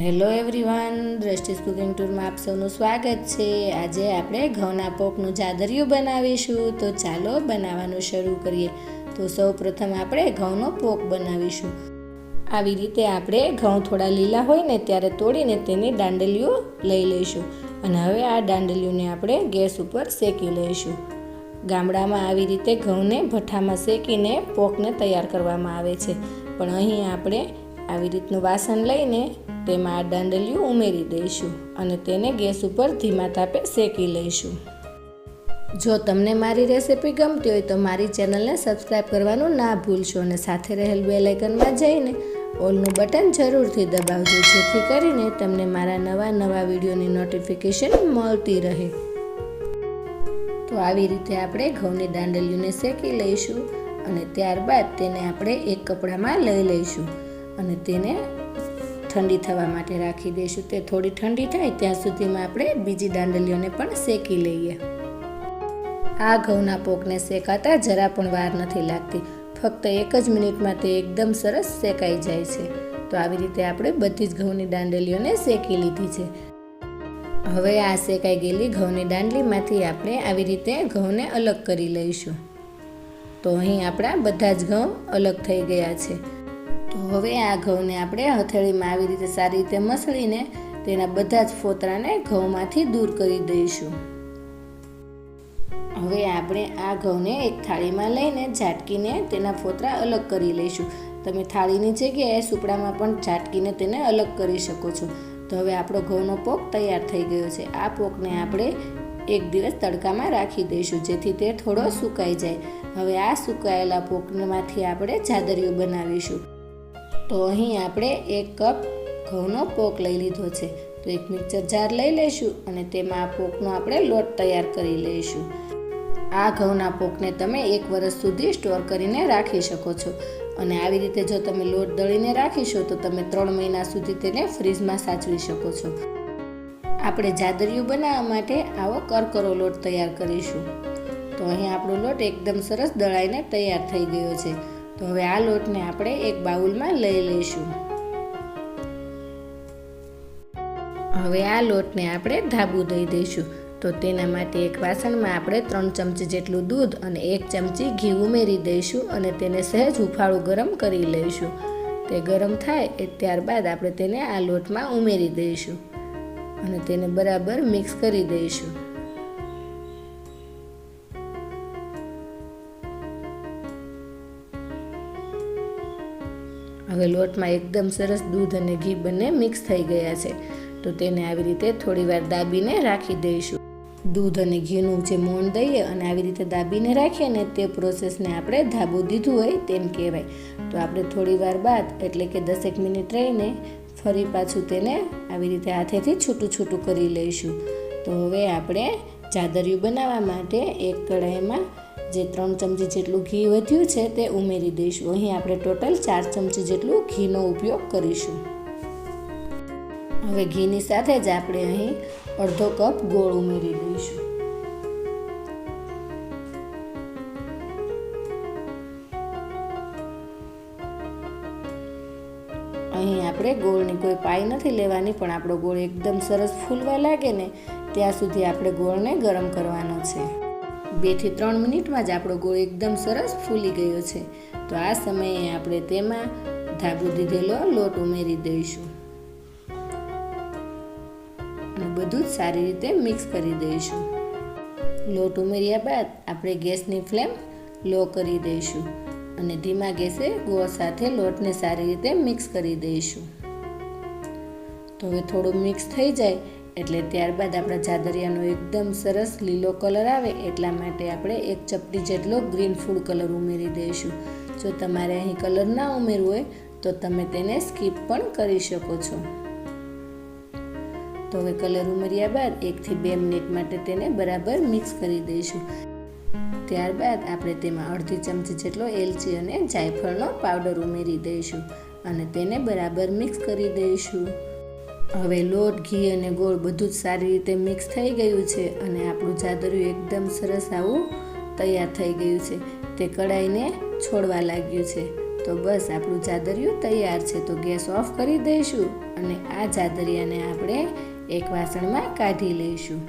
Hello everyone દ્રષ્ટિસ cooking ટૂરમાં આપ સૌનું સ્વાગત છે. આજે આપણે ઘઉંના પોકનું જાદરિયું બનાવીશું. તો ચાલો બનાવવાનું શરૂ કરીએ. તો સૌ પ્રથમ આપણે ઘઉંનો પોક બનાવીશું. આવી રીતે આપણે ઘઉં થોડા લીલા હોય ને ત્યારે તોડીને તેની દાંડલીઓ લઈ લઈશું. અને હવે આ દાંડલીઓને આપણે ગેસ ઉપર શેકી લઈશું. ગામડામાં આવી રીતે ઘઉંને ભઠ્ઠામાં શેકીને પોકને તૈયાર કરવામાં આવે છે. પણ અહીં આપણે આવી રીતનું વાસણ લઈને તેમાં આ દાંડલિયું ઉમેરી દઈશું અને તેને ગેસ ઉપર ધીમા તાપે શેકી લઈશું. જો તમને મારી રેસિપી ગમતી હોય તો મારી ચેનલને સબસ્ક્રાઈબ કરવાનું ના ભૂલશો અને સાથે રહેલ બે લાઇકનમાં જઈને ઓલનું બટન જરૂરથી દબાવજો, જેથી કરીને તમને મારા નવા નવા વિડીયોની નોટિફિકેશન મળતી રહે. તો આવી રીતે આપણે ઘઉંની દાંડલીઓને શેકી લઈશું અને ત્યારબાદ તેને આપણે એક કપડામાં લઈ લઈશું. અને તેને ઠંડી થવા માટે રાખી દઈશું. તે થોડી ઠંડી થાય ત્યાં સુધીમાં આપણે બીજી દાંડલીઓને પણ શેકી લઈએ. આ ઘઉંના પોકને શેકાતા જરા પણ વાર નથી લાગતી. ફક્ત એક જ મિનિટમાં તે એકદમ સરસ શેકાઈ જાય છે. તો આવી રીતે આપણે બધી જ ઘઉંની દાંડલીઓને શેકી લીધી છે. હવે આ શેકાઈ ગયેલી ઘઉંની દાંડલીમાંથી આપણે આવી રીતે ઘઉંને અલગ કરી લઈશું. તો અહીં આપણા બધા જ ઘઉં અલગ થઈ ગયા છે. હવે આ ઘઉંને આપણે હથેળીમાં આવી રીતે સારી રીતે મસળીને તેના બધા જ ફોતરાને ઘઉંમાંથી દૂર કરી દઈશું. હવે આપણે આ ઘઉંને એક થાળીમાં લઈને ઝાટકીને તેના ફોતરા અલગ કરી લઈશું. તમે થાળીની જગ્યાએ સુપડામાં પણ ઝાટકીને તેને અલગ કરી શકો છો. તો હવે આપણો ઘઉંનો પોક તૈયાર થઈ ગયો છે. આ પોકને આપણે એક દિવસ તડકામાં રાખી દઈશું, જેથી તે થોડો સુકાઈ જાય. હવે આ સુકાયેલા પોકમાંથી આપણે ચાદરીઓ બનાવીશું. તો અહીં આપણે એક કપ ઘઉંનો પોક લઈ લીધો છે. તો એક મિક્સર જાર લઈ લઈશું અને તેમાં આ પોકનો આપણે લોટ તૈયાર કરી લઈશું. આ ઘઉંના પોકને તમે એક વર્ષ સુધી સ્ટોર કરીને રાખી શકો છો. અને આવી રીતે જો તમે લોટ દળીને રાખીશો તો તમે ત્રણ મહિના સુધી તેને ફ્રીજમાં સાચવી શકો છો. આપણે જાદરિયું બનાવવા માટે આવો કરકરો લોટ તૈયાર કરીશું. તો અહીં આપણો લોટ એકદમ સરસ દળાઈને તૈયાર થઈ ગયો છે. તો હવે આ લોટને આપણે એક બાઉલમાં લઈ લઈશું. હવે આ લોટને આપણે ધાબુ દઈ દઈશું. તો તેના માટે એક વાસણમાં આપણે ત્રણ ચમચી જેટલું દૂધ અને એક ચમચી ઘી ઉમેરી દઈશું અને તેને સહેજ હુફાળું ગરમ કરી લઈશું. તે ગરમ થાય એ ત્યારબાદ આપણે તેને આ લોટમાં ઉમેરી દઈશું અને તેને બરાબર મિક્સ કરી દઈશું. હવે લોટમાં એકદમ સરસ દૂધ અને ઘી બંને મિક્સ થઈ ગયા છે. તો તેને આવી રીતે થોડીવાર દાબીને રાખી દઈશું. દૂધ અને ઘીનું જે મોણ દઈએ અને આવી રીતે દાબીને રાખીએ ને તે પ્રોસેસને આપણે ધાબુ દીધું હોય તેમ કહેવાય. તો આપણે થોડી વાર બાદ, એટલે કે દસેક મિનિટ રહીને, ફરી પાછું તેને આવી રીતે હાથેથી છૂટું છૂટું કરી લઈશું. તો હવે આપણે ચાદરિયું બનાવવા માટે એક કઢાઈમાં જે ત્રણ ચમચી જેટલું ઘી વધ્યું છે તે ઉમેરી દઈશું. અહીં આપણે ટોટલ ચાર ચમચી જેટલું ઘીનો ઉપયોગ કરીશું. હવે ઘીની સાથે જ આપણે અહીં અડધો કપ ગોળ ઉમેરી દઈશું. અહીં આપણે ગોળની કોઈ પાઈ નથી લેવાની, પણ આપણો ગોળ એકદમ સરસ ફૂલવા લાગે ને, ત્યાં સુધી આપણે ગોળને ગરમ કરવાનો છે. બેથી ત્રણ મિનિટમાં જ આપણો ગોળ એકદમ સરસ ફૂલી ગયો છે. તો આ સમયે આપણે તેમાં ધાબુ દીધેલો લોટ ઉમેરી દઈશું. અને બધું જ સારી રીતે મિક્સ કરી દઈશું. લોટ ઉમેર્યા બાદ આપણે ગેસની ફ્લેમ લો કરી દઈશું. અને ધીમા ગેસે ગોળ સાથે લોટને સારી રીતે મિક્સ કરી દઈશું. તો હવે થોડું મિક્સ થઈ જાય એટલે ત્યારબાદ આપણા જાદરિયાનો એકદમ સરસ લીલો કલર આવે એટલા માટે આપણે એક ચપટી જેટલો ગ્રીન ફૂડ કલર ઉમેરી દઈશું. જો તમારે અહીં કલર ના ઉમેરવું હોય, તો તમે તેને સ્કીપ પણ કરી શકો છો. તો હવે કલર ઉમેર્યા બાદ એકથી બે મિનિટ માટે તેને બરાબર મિક્સ કરી દઈશું. ત્યારબાદ આપણે તેમાં અડધી ચમચી જેટલો એલચી અને જાયફળનો પાવડર ઉમેરી દઈશું અને તેને બરાબર મિક્સ કરી દઈશું. હવે લોટ, ઘી અને ગોળ બધું જ સારી રીતે મિક્સ થઈ ગયું છે અને આપણું જાદરું એકદમ સરસ આવું તૈયાર થઈ ગયું છે. તે કડાઈને છોડવા લાગ્યું છે. તો બસ આપણું જાદરિયું તૈયાર છે. તો ગેસ ઓફ કરી દઈશું અને આ જાદરિયાને આપણે એક વાસણમાં કાઢી લઈશું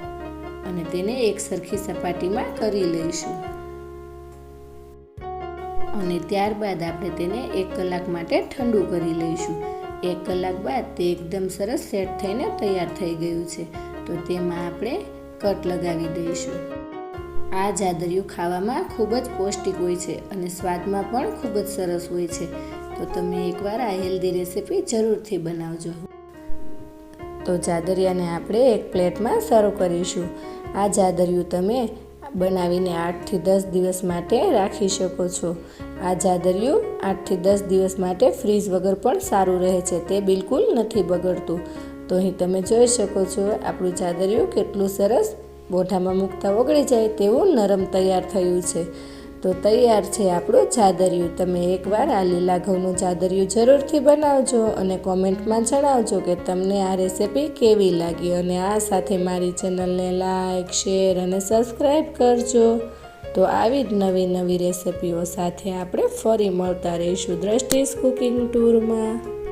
અને તેને એક સરખી સપાટીમાં કરી લઈશું. અને ત્યારબાદ આપણે તેને એક કલાક માટે ઠંડુ કરી લઈશું. એક કલાક બાદ તે એકદમ સરસ સેટ થઈને તૈયાર થઈ ગયું છે. તો તેમાં આપણે કટ લગાવી દઈશું. આ જાદરિયું ખાવામાં ખૂબ જ પૌષ્ટિક હોય છે અને સ્વાદમાં પણ ખૂબ જ સરસ હોય છે. તો તમે એકવાર આ હેલ્ધી રેસીપી જરૂરથી બનાવજો. તો જાદરિયાને આપણે એક પ્લેટમાં સર્વ કરીશું. આ જાદરિયું તમે બનાવીને આઠથી દસ દિવસ માટે રાખી શકો છો. આ જાદરિયું આઠથી દસ દિવસ માટે ફ્રીઝ વગર પણ સારું રહે છે, તે બિલકુલ નથી બગડતું. તો અહીં તમે જોઈ શકો છો, આપણું જાદરિયું કેટલું સરસ મોઢામાં મૂકતા ઓગળી જાય તેવું નરમ તૈયાર થયું છે. તો તૈયાર છે આપણું ચાદરિયું. તમે એકવાર આ લીલા ઘઉંનું જાદરિયું જરૂરથી બનાવજો અને કોમેન્ટમાં જણાવજો કે તમને આ રેસિપી કેવી લાગી અને આ સાથે મારી ચેનલને લાઇક શેર અને સબસ્ક્રાઈબ કરજો. તો આવી જ નવી નવી રેસિપીઓ સાથે આપણે ફરી મળતા રહીશું દ્રષ્ટિસ કુકિંગ ટૂરમાં.